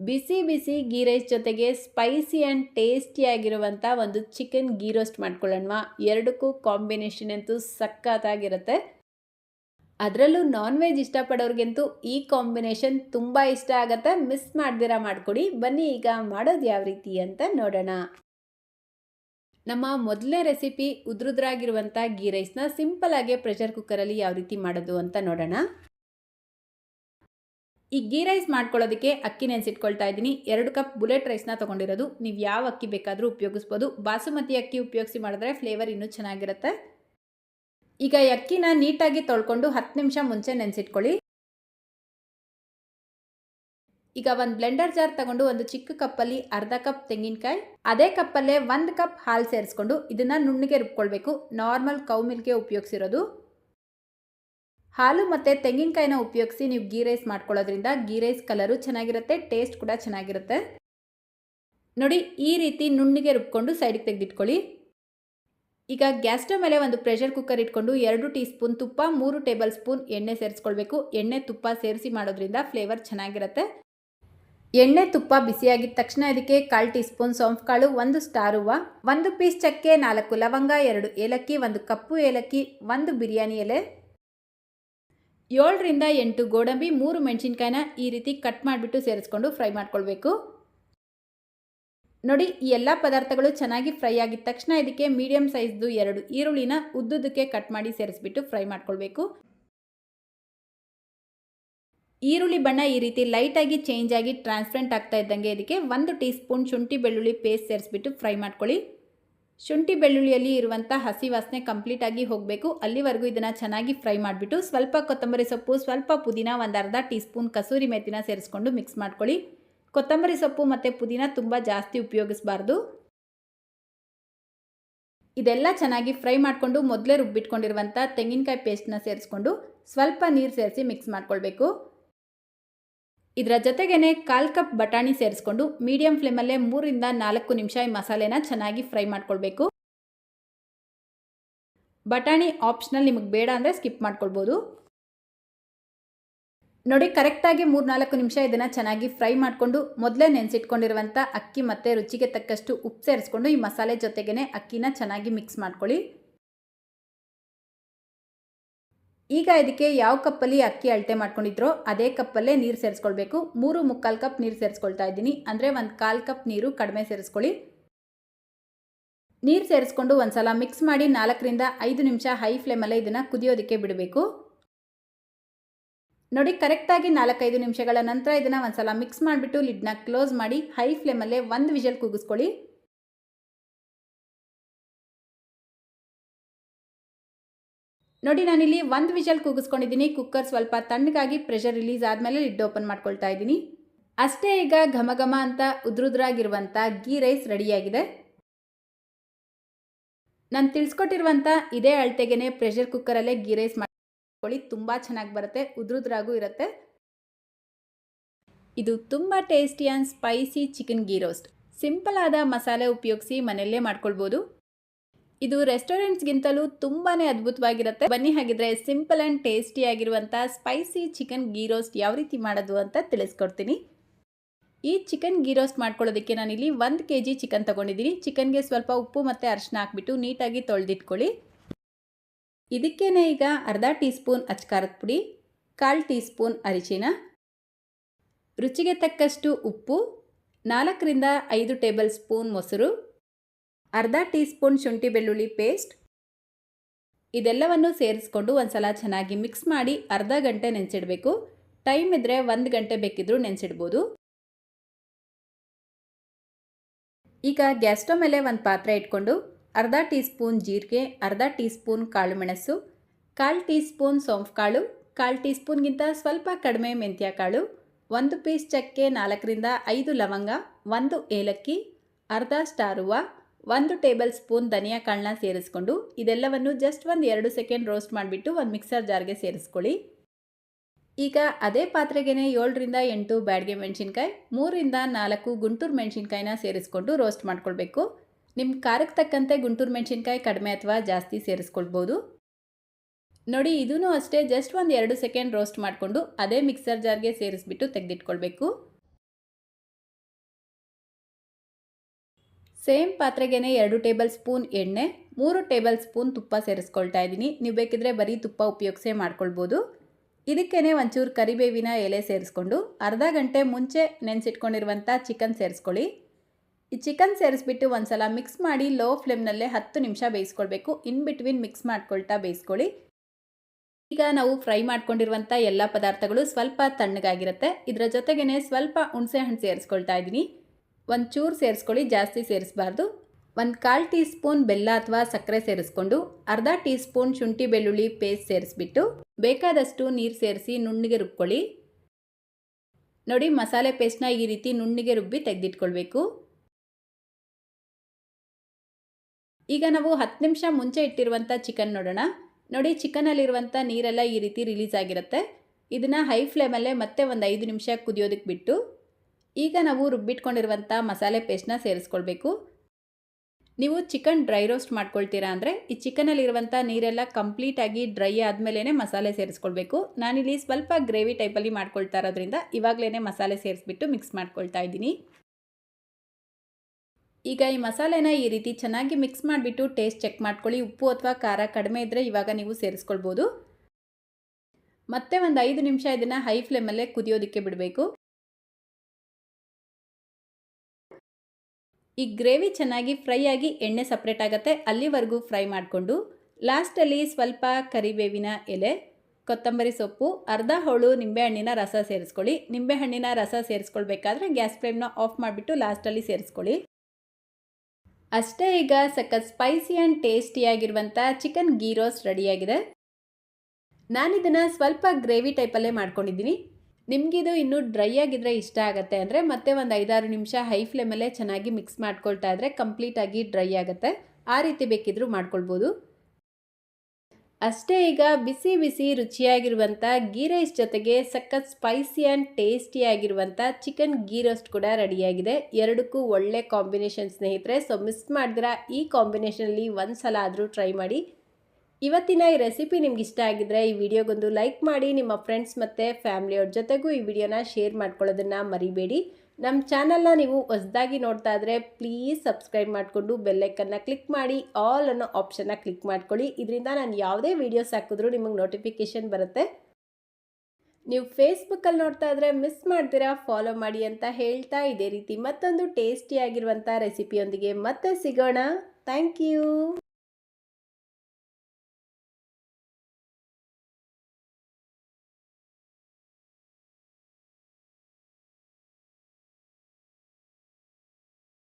ಬಿಸಿ ಬಿಸಿ ಗೀ ರೈಸ್ ಜೊತೆಗೆ spicy and ಟೇಸ್ಟಿಯಾಗಿರುವಂಥ ಒಂದು ಚಿಕನ್ ಗೀ ರೋಸ್ಟ್ ಮಾಡ್ಕೊಳ್ಳೋಣ ಎರಡಕ್ಕೂ ಕಾಂಬಿನೇಷನ್ ಅಂತೂ ಸಖತ್ತಾಗಿರುತ್ತೆ. ಅದರಲ್ಲೂ ನಾನ್ ವೆಜ್ ಇಷ್ಟಪಡೋರಿಗಂತೂ ಈ ಕಾಂಬಿನೇಷನ್ ತುಂಬ ಇಷ್ಟ ಆಗುತ್ತೆ. ಮಿಸ್ ಮಾಡ್ದಿರಾ ಮಾಡಿಕೊಡಿ. ಬನ್ನಿ ಈಗ ಮಾಡೋದು ಯಾವ ರೀತಿ ಅಂತ ನೋಡೋಣ. ನಮ್ಮ ಮೊದಲನೇ ರೆಸಿಪಿ ಉದ್ರುದ್ರಾಗಿರುವಂಥ ಗೀ ರೈಸ್ನ ಸಿಂಪಲಾಗೆ ಪ್ರೆಷರ್ ಕುಕ್ಕರಲ್ಲಿ ಯಾವ ರೀತಿ ಮಾಡೋದು ಅಂತ ನೋಡೋಣ. ಈ ಗೀ ರೈಸ್ ಮಾಡ್ಕೊಳ್ಳೋದಕ್ಕೆ ಅಕ್ಕಿ ನೆನೆಸಿಟ್ಕೊಳ್ತಾ ಇದ್ದೀನಿ. ಎರಡು ಕಪ್ ಬುಲೆಟ್ ರೈಸ್ನ ತೊಗೊಂಡಿರೋದು. ನೀವು ಯಾವ ಅಕ್ಕಿ ಬೇಕಾದರೂ ಉಪಯೋಗಿಸ್ಬೋದು. ಬಾಸುಮತಿ ಅಕ್ಕಿ ಉಪಯೋಗಿಸಿ ಮಾಡಿದ್ರೆ ಫ್ಲೇವರ್ ಇನ್ನೂ ಚೆನ್ನಾಗಿರುತ್ತೆ. ಈಗ ಈ ಅಕ್ಕಿನ ನೀಟಾಗಿ ತೊಳ್ಕೊಂಡು ಹತ್ತು ನಿಮಿಷ ಮುಂಚೆ ನೆನೆಸಿಟ್ಕೊಳ್ಳಿ. ಈಗ ಒಂದು ಬ್ಲೆಂಡರ್ ಜಾರ್ ತಗೊಂಡು ಒಂದು ಚಿಕ್ಕ ಕಪ್ಪಲ್ಲಿ ಅರ್ಧ ಕಪ್ ತೆಂಗಿನಕಾಯಿ, ಅದೇ ಕಪ್ಪಲ್ಲೇ ಒಂದು ಕಪ್ ಹಾಲು ಸೇರಿಸ್ಕೊಂಡು ಇದನ್ನು ನುಣ್ಣಗೆ ರುಬ್ಕೊಳ್ಬೇಕು. Normal cow ಮಿಲ್ಗೆ ಉಪಯೋಗಿಸಿರೋದು. ಹಾಲು ಮತ್ತು ತೆಂಗಿನಕಾಯಿನ ಉಪಯೋಗಿಸಿ ನೀವು ಗೀ ರೈಸ್ ಮಾಡ್ಕೊಳ್ಳೋದ್ರಿಂದ ಗೀ ರೈಸ್ ಕಲರು ಚೆನ್ನಾಗಿರುತ್ತೆ, ಟೇಸ್ಟ್ ಕೂಡ ಚೆನ್ನಾಗಿರುತ್ತೆ. ನೋಡಿ, ಈ ರೀತಿ ನುಣ್ಣಿಗೆ ರುಬ್ಕೊಂಡು ಸೈಡಿಗೆ ತೆಗೆದಿಟ್ಕೊಳ್ಳಿ. ಈಗ ಗ್ಯಾಸ್ ಸ್ಟವ್ ಮೇಲೆ ಒಂದು ಪ್ರೆಷರ್ ಕುಕ್ಕರ್ ಇಟ್ಕೊಂಡು ಎರಡು ಟೀ ಸ್ಪೂನ್ ತುಪ್ಪ, ಮೂರು ಟೇಬಲ್ ಸ್ಪೂನ್ ಎಣ್ಣೆ ಸೇರಿಸ್ಕೊಳ್ಬೇಕು. ಎಣ್ಣೆ, ತುಪ್ಪ ಸೇರಿಸಿ ಮಾಡೋದ್ರಿಂದ ಫ್ಲೇವರ್ ಚೆನ್ನಾಗಿರುತ್ತೆ. ಎಣ್ಣೆ, ತುಪ್ಪ ಬಿಸಿಯಾಗಿದ್ದ ತಕ್ಷಣ ಇದಕ್ಕೆ ಕಾಲು ಟೀ ಸ್ಪೂನ್ ಸೋಂಫ್ ಕಾಳು ಒಂದು ಸ್ಟಾರ್ ಒಂದು ಪೀಸ್ ಚಕ್ಕೆ, ನಾಲ್ಕು ಲವಂಗ, ಎರಡು ಏಲಕ್ಕಿ, ಒಂದು ಕಪ್ಪು ಏಲಕ್ಕಿ, ಒಂದು ಬಿರಿಯಾನಿ ಎಲೆ. ಏಳರಿಂದ ಎಂಟು ಗೋಡಂಬಿ ಮೂರು ಮೆಣಸಿನ್ಕಾಯಿನ ಈ ರೀತಿ ಕಟ್ ಮಾಡಿಬಿಟ್ಟು ಸೇರಿಸ್ಕೊಂಡು ಫ್ರೈ ಮಾಡ್ಕೊಳ್ಬೇಕು. ನೋಡಿ, ಈ ಎಲ್ಲ ಪದಾರ್ಥಗಳು ಚೆನ್ನಾಗಿ ಫ್ರೈ ಆಗಿದ ತಕ್ಷಣ ಇದಕ್ಕೆ ಮೀಡಿಯಂ ಸೈಜ್ದು ಎರಡು ಈರುಳ್ಳಿನ ಉದ್ದುದಕ್ಕೆ ಕಟ್ ಮಾಡಿ ಸೇರಿಸ್ಬಿಟ್ಟು ಫ್ರೈ ಮಾಡ್ಕೊಳ್ಬೇಕು. ಈರುಳ್ಳಿ ಬಣ್ಣ ಈ ರೀತಿ ಲೈಟಾಗಿ ಚೇಂಜ್ ಆಗಿ ಟ್ರಾನ್ಸ್ಪರೆಂಟ್ ಆಗ್ತಾ ಇದ್ದಂಗೆ ಇದಕ್ಕೆ ಒಂದು ಟೀ ಸ್ಪೂನ್ ಶುಂಠಿ ಬೆಳ್ಳುಳ್ಳಿ ಪೇಸ್ಟ್ ಸೇರಿಸ್ಬಿಟ್ಟು ಫ್ರೈ ಮಾಡ್ಕೊಳ್ಳಿ. ಶುಂಠಿ ಬೆಳ್ಳುಳ್ಳಿಯಲ್ಲಿ ಇರುವಂಥ ಹಸಿ ವಾಸನೆ ಕಂಪ್ಲೀಟಾಗಿ ಹೋಗಬೇಕು. ಅಲ್ಲಿವರೆಗೂ ಇದನ್ನು ಚೆನ್ನಾಗಿ ಫ್ರೈ ಮಾಡಿಬಿಟ್ಟು ಸ್ವಲ್ಪ ಕೊತ್ತಂಬರಿ ಸೊಪ್ಪು, ಸ್ವಲ್ಪ ಪುದೀನ, ಒಂದು ಅರ್ಧ ಟೀ ಸ್ಪೂನ್ ಕಸೂರಿ ಮೆತ್ತಿನ ಸೇರಿಸ್ಕೊಂಡು ಮಿಕ್ಸ್ ಮಾಡ್ಕೊಳ್ಳಿ. ಕೊತ್ತಂಬರಿ ಸೊಪ್ಪು ಮತ್ತು ಪುದೀನ ತುಂಬ ಜಾಸ್ತಿ ಉಪಯೋಗಿಸಬಾರ್ದು. ಇದೆಲ್ಲ ಚೆನ್ನಾಗಿ ಫ್ರೈ ಮಾಡಿಕೊಂಡು ಮೊದಲೇ ರುಬ್ಬಿಟ್ಕೊಂಡಿರುವಂಥ ತೆಂಗಿನಕಾಯಿ ಪೇಸ್ಟ್ನ ಸೇರಿಸ್ಕೊಂಡು ಸ್ವಲ್ಪ ನೀರು ಸೇರಿಸಿ ಮಿಕ್ಸ್ ಮಾಡ್ಕೊಳ್ಬೇಕು. ಇದರ ಜೊತೆಗೇ ಕಾಲ್ ಕಪ್ ಬಟಾಣಿ ಸೇರಿಸ್ಕೊಂಡು ಮೀಡಿಯಂ ಫ್ಲೇಮಲ್ಲೇ ಮೂರಿಂದ ನಾಲ್ಕು ನಿಮಿಷ ಈ ಮಸಾಲೆನ ಚೆನ್ನಾಗಿ ಫ್ರೈ ಮಾಡ್ಕೊಳ್ಬೇಕು. ಬಟಾಣಿ ಆಪ್ಷನಲ್ ನಿಮಗೆ ಬೇಡ ಅಂದರೆ ಸ್ಕಿಪ್ ಮಾಡ್ಕೊಳ್ಬೋದು. ನೋಡಿ ಕರೆಕ್ಟಾಗಿ ಮೂರು ನಾಲ್ಕು ನಿಮಿಷ ಇದನ್ನು ಚೆನ್ನಾಗಿ ಫ್ರೈ ಮಾಡಿಕೊಂಡು ಮೊದಲೇ ನೆನೆಸಿಟ್ಕೊಂಡಿರುವಂಥ ಅಕ್ಕಿ ಮತ್ತು ರುಚಿಗೆ ತಕ್ಕಷ್ಟು ಉಪ್ಪು ಸೇರಿಸ್ಕೊಂಡು ಈ ಮಸಾಲೆ ಜೊತೆಗೇ ಅಕ್ಕಿನ ಚೆನ್ನಾಗಿ ಮಿಕ್ಸ್ ಮಾಡ್ಕೊಳ್ಳಿ. ಈಗ ಇದಕ್ಕೆ ಯಾವ ಕಪ್ಪಲ್ಲಿ ಅಕ್ಕಿ ಅಳತೆ ಮಾಡ್ಕೊಂಡಿದ್ರೋ ಅದೇ ಕಪ್ಪಲ್ಲೇ ನೀರು ಸೇರಿಸ್ಕೊಳ್ಬೇಕು. ಮೂರು ಮುಕ್ಕಾಲು ಕಪ್ ನೀರು ಸೇರಿಸ್ಕೊಳ್ತಾ ಇದ್ದೀನಿ. ಅಂದರೆ ಒಂದು ಕಾಲು ಕಪ್ ನೀರು ಕಡಿಮೆ ಸೇರಿಸ್ಕೊಳ್ಳಿ. ನೀರು ಸೇರಿಸ್ಕೊಂಡು ಒಂದ್ಸಲ ಮಿಕ್ಸ್ ಮಾಡಿ ನಾಲ್ಕರಿಂದ ಐದು ನಿಮಿಷ ಹೈ ಫ್ಲೇಮಲ್ಲೇ ಇದನ್ನು ಕುದಿಯೋದಕ್ಕೆ ಬಿಡಬೇಕು. ನೋಡಿ, ಕರೆಕ್ಟಾಗಿ ನಾಲ್ಕೈದು ನಿಮಿಷಗಳ ನಂತರ ಇದನ್ನು ಒಂದ್ಸಲ ಮಿಕ್ಸ್ ಮಾಡಿಬಿಟ್ಟು ಲಿಡ್ನ ಕ್ಲೋಸ್ ಮಾಡಿ ಹೈ ಫ್ಲೇಮಲ್ಲೇ ಒಂದು ವಿಷಲ್ ಕೂಗಿಸ್ಕೊಳ್ಳಿ. ನೋಡಿ, ನಾನಿಲ್ಲಿ ಒಂದು ವಿಷಲ್ ಕೂಗಿಸ್ಕೊಂಡಿದ್ದೀನಿ. ಕುಕ್ಕರ್ ಸ್ವಲ್ಪ ತಣ್ಣಗಾಗಿ ಪ್ರೆಷರ್ ರಿಲೀಸ್ ಆದಮೇಲೆ ಲಿಡ್ ಓಪನ್ ಮಾಡ್ಕೊಳ್ತಾ ಇದ್ದೀನಿ. ಅಷ್ಟೇ ಈಗ ಘಮ ಘಮ ಅಂತ ಉದ್ರುದ್ರಾಗಿರುವಂಥ ಗೀ ರೈಸ್ ರೆಡಿಯಾಗಿದೆ ನಾನು ತಿಳಿಸ್ಕೊಟ್ಟಿರುವಂಥ ಇದೇ ಅಳತೆಗೆನೆ ಪ್ರೆಷರ್ ಕುಕ್ಕರಲ್ಲೇ ಗೀ ರೈಸ್ ಮಾಡ್ಕೊಳ್ಳಿ. ತುಂಬ ಚೆನ್ನಾಗಿ ಬರುತ್ತೆ, ಉದ್ರುದ್ರಾಗೂ ಇರುತ್ತೆ. ಇದು ತುಂಬ tasty and spicy chicken ghee roast simple ಆದ ಮಸಾಲೆ ಉಪಯೋಗಿಸಿ ಮನೆಯಲ್ಲೇ ಮಾಡ್ಕೊಳ್ಬೋದು. ಇದು ರೆಸ್ಟೋರೆಂಟ್ಸ್ಗಿಂತಲೂ ತುಂಬಾ ಅದ್ಭುತವಾಗಿರುತ್ತೆ. ಬನ್ನಿ ಹಾಗಿದ್ರೆ ಸಿಂಪಲ್ ಆ್ಯಂಡ್ ಟೇಸ್ಟಿ ಆಗಿರುವಂಥ ಸ್ಪೈಸಿ ಚಿಕನ್ ಗೀ ರೋಸ್ಟ್ ಯಾವ ರೀತಿ ಮಾಡೋದು ಅಂತ ತಿಳಿಸ್ಕೊಡ್ತೀನಿ. ಈ ಚಿಕನ್ ಗೀ ರೋಸ್ಟ್ ಮಾಡ್ಕೊಳ್ಳೋದಕ್ಕೆ ನಾನಿಲ್ಲಿ ಒಂದು ಕೆ ಜಿ ಚಿಕನ್ ತೊಗೊಂಡಿದ್ದೀನಿ ಚಿಕನ್ಗೆ ಸ್ವಲ್ಪ ಉಪ್ಪು ಮತ್ತು ಅರಿಶಿನ ಹಾಕ್ಬಿಟ್ಟು ನೀಟಾಗಿ ತೊಳೆದಿಟ್ಕೊಳ್ಳಿ. ಇದಕ್ಕೇನೆ ಈಗ ಅರ್ಧ ಟೀ ಸ್ಪೂನ್ ಅಚ್ಕಾರದ ಪುಡಿ, ಕಾಲು ಟೀ ಸ್ಪೂನ್ ಅರಿಶಿನ ರುಚಿಗೆ ತಕ್ಕಷ್ಟು ಉಪ್ಪು, ನಾಲ್ಕರಿಂದ ಐದು ಟೇಬಲ್ ಸ್ಪೂನ್ ಮೊಸರು ಅರ್ಧ ಟೀ ಸ್ಪೂನ್ ಶುಂಠಿ ಬೆಳ್ಳುಳ್ಳಿ ಪೇಸ್ಟ್. ಇದೆಲ್ಲವನ್ನು ಸೇರಿಸ್ಕೊಂಡು ಒಂದು ಸಲ ಚೆನ್ನಾಗಿ ಮಿಕ್ಸ್ ಮಾಡಿ ಅರ್ಧ ಗಂಟೆ ನೆನೆಸಿಡಬೇಕು. ಟೈಮ್ ಇದ್ದರೆ ಒಂದು ಗಂಟೆ ಬೇಕಿದ್ರೂ ನೆನೆಸಿಡ್ಬೋದು. ಈಗ ಗ್ಯಾಸ್ ಸ್ಟವ್ ಮೇಲೆ ಒಂದು ಪಾತ್ರೆ ಇಟ್ಕೊಂಡು ಅರ್ಧ ಟೀ ಸ್ಪೂನ್ ಜೀರಿಗೆ, ಅರ್ಧ ಟೀ ಸ್ಪೂನ್ ಕಾಳು ಮೆಣಸು, ಕಾಲು ಟೀ ಸ್ಪೂನ್ ಸೋಂಫು ಕಾಳು, ಕಾಲು ಟೀ ಸ್ಪೂನ್ಗಿಂತ ಸ್ವಲ್ಪ ಕಡಿಮೆ ಮೆಂತ್ಯ ಕಾಳು, ಒಂದು ಪೀಸ್ ಚಕ್ಕೆ ನಾಲ್ಕರಿಂದ ಐದು ಲವಂಗ, ಒಂದು ಏಲಕ್ಕಿ, ಅರ್ಧ ಸ್ಟಾರುವ ಒಂದು ಟೇಬಲ್ ಸ್ಪೂನ್ ಧನಿಯಾ ಕಾಳನ್ನ ಸೇರಿಸ್ಕೊಂಡು ಇದೆಲ್ಲವನ್ನು ಜಸ್ಟ್ ಒಂದು ಎರಡು ಸೆಕೆಂಡ್ ರೋಸ್ಟ್ ಮಾಡಿಬಿಟ್ಟು ಒಂದು ಮಿಕ್ಸರ್ ಜಾರ್ಗೆ ಸೇರಿಸ್ಕೊಳ್ಳಿ. ಈಗ ಅದೇ ಪಾತ್ರೆಗೆ ಏಳರಿಂದ ಎಂಟು ಬ್ಯಾಡ್ಗೆ ಮೆಣಸಿನ್ಕಾಯಿ ಮೂರಿಂದ ನಾಲ್ಕು ಗುಂಟೂರು ಮೆಣಸಿನ್ಕಾಯಿನ ಸೇರಿಸ್ಕೊಂಡು ರೋಸ್ಟ್ ಮಾಡ್ಕೊಳ್ಬೇಕು. ನಿಮ್ಮ ಖಾರಕ್ಕೆ ತಕ್ಕಂತೆ ಗುಂಟೂರು ಮೆಣಸಿನ್ಕಾಯಿ ಕಡಿಮೆ ಅಥವಾ ಜಾಸ್ತಿ ಸೇರಿಸ್ಕೊಳ್ಬೋದು. ನೋಡಿ ಇದೂ ಅಷ್ಟೇ ಜಸ್ಟ್ ಒಂದು ಎರಡು ಸೆಕೆಂಡ್ ರೋಸ್ಟ್ ಮಾಡಿಕೊಂಡು ಅದೇ ಮಿಕ್ಸರ್ ಜಾರ್ಗೆ ಸೇರಿಸ್ಬಿಟ್ಟು ತೆಗೆದಿಟ್ಕೊಳ್ಬೇಕು. ಸೇಮ್ ಪಾತ್ರೆಗೇನೆ ಎರಡು ಟೇಬಲ್ ಸ್ಪೂನ್ ಎಣ್ಣೆ, ಮೂರು ಟೇಬಲ್ ಸ್ಪೂನ್ ತುಪ್ಪ ಸೇರಿಸ್ಕೊಳ್ತಾ ಇದ್ದೀನಿ. ನೀವು ಬೇಕಿದ್ರೆ ಬರೀ ತುಪ್ಪ ಉಪಯೋಗಿಸೇ ಮಾಡ್ಕೊಳ್ಬೋದು. ಇದಕ್ಕೇನೆ ಒಂಚೂರು ಕರಿಬೇವಿನ ಎಲೆ ಸೇರಿಸ್ಕೊಂಡು ಅರ್ಧ ಗಂಟೆ ಮುಂಚೆ ನೆನೆಸಿಟ್ಕೊಂಡಿರುವಂಥ ಚಿಕನ್ ಸೇರಿಸ್ಕೊಳ್ಳಿ. ಈ ಚಿಕನ್ ಸೇರಿಸ್ಬಿಟ್ಟು ಒಂದ್ಸಲ ಮಿಕ್ಸ್ ಮಾಡಿ ಲೋ ಫ್ಲೇಮ್ನಲ್ಲೇ ಹತ್ತು ನಿಮಿಷ ಬೇಯಿಸ್ಕೊಳ್ಬೇಕು. ಇನ್ ಬಿಟ್ವೀನ್ ಮಿಕ್ಸ್ ಮಾಡ್ಕೊಳ್ತಾ ಬೇಯಿಸ್ಕೊಳ್ಳಿ. ಈಗ ನಾವು ಫ್ರೈ ಮಾಡ್ಕೊಂಡಿರುವಂಥ ಎಲ್ಲ ಪದಾರ್ಥಗಳು ಸ್ವಲ್ಪ ತಣ್ಣಗಾಗಿರುತ್ತೆ. ಇದರ ಜೊತೆಗೇ ಸ್ವಲ್ಪ ಹುಣಸೆ ಹಣ್ಣು ಸೇರಿಸ್ಕೊಳ್ತಾ ಇದ್ದೀನಿ. ಒಂದು ಚೂರು ಸೇರಿಸ್ಕೊಳ್ಳಿ, ಜಾಸ್ತಿ ಸೇರಿಸಬಾರ್ದು. ಒಂದು ಕಾಲು ಟೀ ಸ್ಪೂನ್ ಬೆಲ್ಲ ಅಥವಾ ಸಕ್ಕರೆ ಸೇರಿಸ್ಕೊಂಡು ಅರ್ಧ ಟೀ ಸ್ಪೂನ್ ಶುಂಠಿ ಬೆಳ್ಳುಳ್ಳಿ ಪೇಸ್ಟ್ ಸೇರಿಸ್ಬಿಟ್ಟು ಬೇಕಾದಷ್ಟು ನೀರು ಸೇರಿಸಿ ನುಣ್ಣಿಗೆ ರುಬ್ಕೊಳ್ಳಿ. ನೋಡಿ, ಮಸಾಲೆ ಪೇಸ್ಟ್ನ ಈ ರೀತಿ ನುಣ್ಣಿಗೆ ರುಬ್ಬಿ ತೆಗೆದಿಟ್ಕೊಳ್ಬೇಕು. ಈಗ ನಾವು ಹತ್ತು ನಿಮಿಷ ಮುಂಚೆ ಇಟ್ಟಿರುವಂಥ ಚಿಕನ್ ನೋಡೋಣ. ನೋಡಿ, ಚಿಕನಲ್ಲಿರುವಂಥ ನೀರೆಲ್ಲ ಈ ರೀತಿ ರಿಲೀಸ್ ಆಗಿರುತ್ತೆ. ಇದನ್ನು ಹೈ ಫ್ಲೇಮಲ್ಲೇ ಮತ್ತೆ ಒಂದು ಐದು ನಿಮಿಷ ಕುದಿಯೋದಕ್ಕೆ ಬಿಟ್ಟು ಈಗ ನಾವು ರುಬ್ಬಿಟ್ಕೊಂಡಿರುವಂಥ ಮಸಾಲೆ ಪೇಸ್ಟ್ನ ಸೇರಿಸ್ಕೊಳ್ಬೇಕು. ನೀವು ಚಿಕನ್ ಡ್ರೈ ರೋಸ್ಟ್ ಮಾಡ್ಕೊಳ್ತೀರಾ ಅಂದರೆ ಈ ಚಿಕನಲ್ಲಿರುವಂಥ ನೀರೆಲ್ಲ ಕಂಪ್ಲೀಟಾಗಿ ಡ್ರೈ ಆದಮೇಲೆ ಮಸಾಲೆ ಸೇರಿಸ್ಕೊಳ್ಬೇಕು. ನಾನಿಲ್ಲಿ ಸ್ವಲ್ಪ ಗ್ರೇವಿ ಟೈಪಲ್ಲಿ ಮಾಡ್ಕೊಳ್ತಾ ಇರೋದ್ರಿಂದ ಇವಾಗಲೇ ಮಸಾಲೆ ಸೇರಿಸ್ಬಿಟ್ಟು ಮಿಕ್ಸ್ ಮಾಡ್ಕೊಳ್ತಾ ಇದ್ದೀನಿ. ಈಗ ಈ ಮಸಾಲೆನ ಈ ರೀತಿ ಚೆನ್ನಾಗಿ ಮಿಕ್ಸ್ ಮಾಡಿಬಿಟ್ಟು ಟೇಸ್ಟ್ ಚೆಕ್ ಮಾಡ್ಕೊಳ್ಳಿ. ಉಪ್ಪು ಅಥವಾ ಖಾರ ಕಡಿಮೆ ಇದ್ದರೆ ಇವಾಗ ನೀವು ಸೇರಿಸ್ಕೊಳ್ಬೋದು. ಮತ್ತೆ ಒಂದು ಐದು ನಿಮಿಷ ಇದನ್ನು ಹೈ ಫ್ಲೇಮಲ್ಲೇ ಕುದಿಯೋದಕ್ಕೆ ಬಿಡಬೇಕು. ಈ ಗ್ರೇವಿ ಚೆನ್ನಾಗಿ ಫ್ರೈ ಆಗಿ ಎಣ್ಣೆ ಸಪ್ರೇಟ್ ಆಗುತ್ತೆ. ಅಲ್ಲಿವರೆಗೂ ಫ್ರೈ ಮಾಡಿಕೊಂಡು, ಲಾಸ್ಟಲ್ಲಿ ಸ್ವಲ್ಪ ಕರಿಬೇವಿನ ಎಲೆ, ಕೊತ್ತಂಬರಿ ಸೊಪ್ಪು, ಅರ್ಧ ಹೋಳು ನಿಂಬೆಹಣ್ಣಿನ ರಸ ಸೇರಿಸ್ಕೊಳ್ಳಿ. ನಿಂಬೆಹಣ್ಣಿನ ರಸ ಸೇರಿಸ್ಕೊಳ್ಬೇಕಾದ್ರೆ ಗ್ಯಾಸ್ ಫ್ಲೇಮ್ನ ಆಫ್ ಮಾಡಿಬಿಟ್ಟು ಲಾಸ್ಟಲ್ಲಿ ಸೇರಿಸ್ಕೊಳ್ಳಿ. ಅಷ್ಟೇ ಈಗ ಸಖತ್ ಸ್ಪೈಸಿ ಆ್ಯಂಡ್ ಟೇಸ್ಟಿಯಾಗಿರುವಂಥ ಚಿಕನ್ ಗೀ ರೋಸ್ಟ್ ರೆಡಿಯಾಗಿದೆ. ನಾನಿದನ್ನು ಸ್ವಲ್ಪ ಗ್ರೇವಿ ಟೈಪಲ್ಲೇ ಮಾಡ್ಕೊಂಡಿದ್ದೀನಿ. ನಿಮಗಿದು ಇನ್ನೂ ಡ್ರೈ ಆಗಿದ್ರೆ ಇಷ್ಟ ಆಗುತ್ತೆ ಅಂದರೆ ಮತ್ತೆ ಒಂದು ಐದಾರು ನಿಮಿಷ ಹೈ ಫ್ಲೇಮಲ್ಲೇ ಚೆನ್ನಾಗಿ ಮಿಕ್ಸ್ ಮಾಡ್ಕೊಳ್ತಾ ಇದ್ರೆ ಕಂಪ್ಲೀಟಾಗಿ ಡ್ರೈ ಆಗುತ್ತೆ. ಆ ರೀತಿ ಬೇಕಿದ್ರೂ ಮಾಡ್ಕೊಳ್ಬೋದು. ಅಷ್ಟೇ ಈಗ ಬಿಸಿ ಬಿಸಿ ರುಚಿಯಾಗಿರುವಂಥ ಗೀ ರೈಸ್ ಜೊತೆಗೆ ಸಖತ್ ಸ್ಪೈಸಿ ಆ್ಯಂಡ್ ಟೇಸ್ಟಿಯಾಗಿರುವಂಥ ಚಿಕನ್ ಗೀ ರೋಸ್ಟ್ ಕೂಡ ರೆಡಿಯಾಗಿದೆ ಎರಡಕ್ಕೂ ಒಳ್ಳೆ ಕಾಂಬಿನೇಷನ್ ಸ್ನೇಹಿತರೆ ಸೊ ಮಿಸ್ ಮಾಡಿದ್ರೆ ಈ ಕಾಂಬಿನೇಷನಲ್ಲಿ ಒಂದು ಸಲ ಆದರೂ ಟ್ರೈ ಮಾಡಿ. ಇವತ್ತಿನ ಈ ರೆಸಿಪಿ ನಿಮ್ಗೆ ಇಷ್ಟ ಆಗಿದ್ರೆ ಈ ವಿಡಿಯೋಗೊಂದು ಲೈಕ್ ಮಾಡಿ ನಿಮ್ಮ ಫ್ರೆಂಡ್ಸ್ ಮತ್ತು ಫ್ಯಾಮಿಲಿಯವ್ರ ಜೊತೆಗೂ ಈ ವಿಡಿಯೋನ ಶೇರ್ ಮಾಡ್ಕೊಳ್ಳೋದನ್ನು ಮರಿಬೇಡಿ. ನಮ್ಮ ಚಾನಲ್ನ ನೀವು ಹೊಸದಾಗಿ ನೋಡ್ತಾ ಇದ್ರೆ ಪ್ಲೀಸ್ ಸಬ್ಸ್ಕ್ರೈಬ್ ಮಾಡಿಕೊಂಡು ಬೆಲ್ಲೈಕನ್ನ ಕ್ಲಿಕ್ ಮಾಡಿ ಆಲ್ ಅನ್ನೋ ಆಪ್ಷನ್ನ ಕ್ಲಿಕ್ ಮಾಡ್ಕೊಳ್ಳಿ. ಇದರಿಂದ ನಾನು ಯಾವುದೇ ವೀಡಿಯೋಸ್ ಹಾಕಿದ್ರೂ ನಿಮಗೆ ನೋಟಿಫಿಕೇಷನ್ ಬರುತ್ತೆ. ನೀವು ಫೇಸ್ಬುಕ್ಕಲ್ಲಿ ನೋಡ್ತಾ ಇದ್ರೆ ಮಿಸ್ ಮಾಡ್ತೀರಾ ಫಾಲೋ ಮಾಡಿ ಅಂತ ಹೇಳ್ತಾ ಇದೇ ರೀತಿ ಮತ್ತೊಂದು ಟೇಸ್ಟಿಯಾಗಿರುವಂಥ ರೆಸಿಪಿಯೊಂದಿಗೆ ಮತ್ತೆ ಸಿಗೋಣ. Thank you